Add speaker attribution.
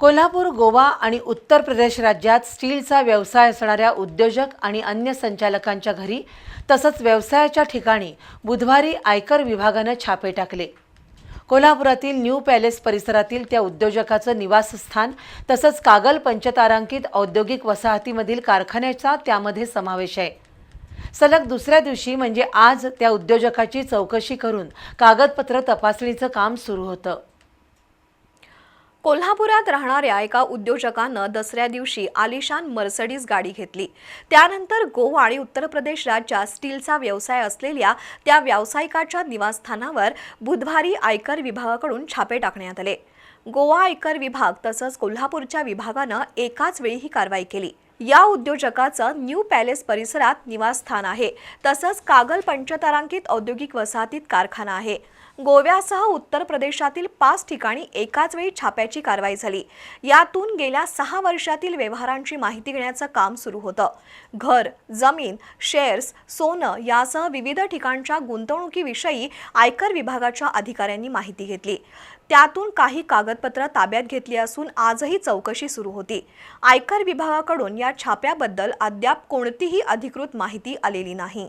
Speaker 1: कोल्हापूर गोवा आणि उत्तर प्रदेश राज्यात स्टीलचा व्यवसाय असणाऱ्या उद्योजक आणि अन्य संचालकांच्या घरी तसंच व्यवसायाच्या ठिकाणी बुधवारी आयकर विभागानं छापे टाकले. कोल्हापुरातील न्यू पॅलेस परिसरातील त्या उद्योजकाचं निवासस्थान तसंच कागल पंचतारांकित औद्योगिक वसाहतीमधील कारखान्याचा त्यामध्ये समावेश आहे. सलग दुसऱ्या दिवशी म्हणजे आज त्या उद्योजकाची चौकशी करून कागदपत्र तपासणीचं काम सुरू होतं.
Speaker 2: कोल्हापुरात राहणाऱ्या एका उद्योजकानं दसऱ्या दिवशी आलिशान मर्सडीज गाडी घेतली. त्यानंतर गोवा आणि उत्तर प्रदेश राज्यात स्टीलचा व्यवसाय असलेल्या त्या व्यावसायिकाच्या निवासस्थानावर बुधवारी आयकर विभागाकडून छापे टाकण्यात आले. गोवा आयकर विभाग तसंच कोल्हापूरच्या विभागानं एकाच वेळी ही कारवाई केली. या उद्योजकाचं न्यू पॅलेस परिसरात निवासस्थान आहे. तसंच कागल पंचतारांकित औद्योगिक वसाहतीत कारखाना आहे. गोव्यासह उत्तर प्रदेशातील पाच ठिकाणी एकाच वेळी छाप्याची कारवाई झाली. यातून गेल्या सहा वर्षातील व्यवहारांची माहिती घेण्याचं काम सुरू होतं. घर जमीन शेअर्स सोनं यासह विविध ठिकाणच्या गुंतवणुकीविषयी आयकर विभागाच्या अधिकाऱ्यांनी माहिती घेतली. त्यातून काही कागदपत्र ताब्यात घेतली असून आजही चौकशी सुरू होती. आयकर विभागाकडून या छाप्याबद्दल अद्याप कोणतीही अधिकृत माहिती आलेली नाही.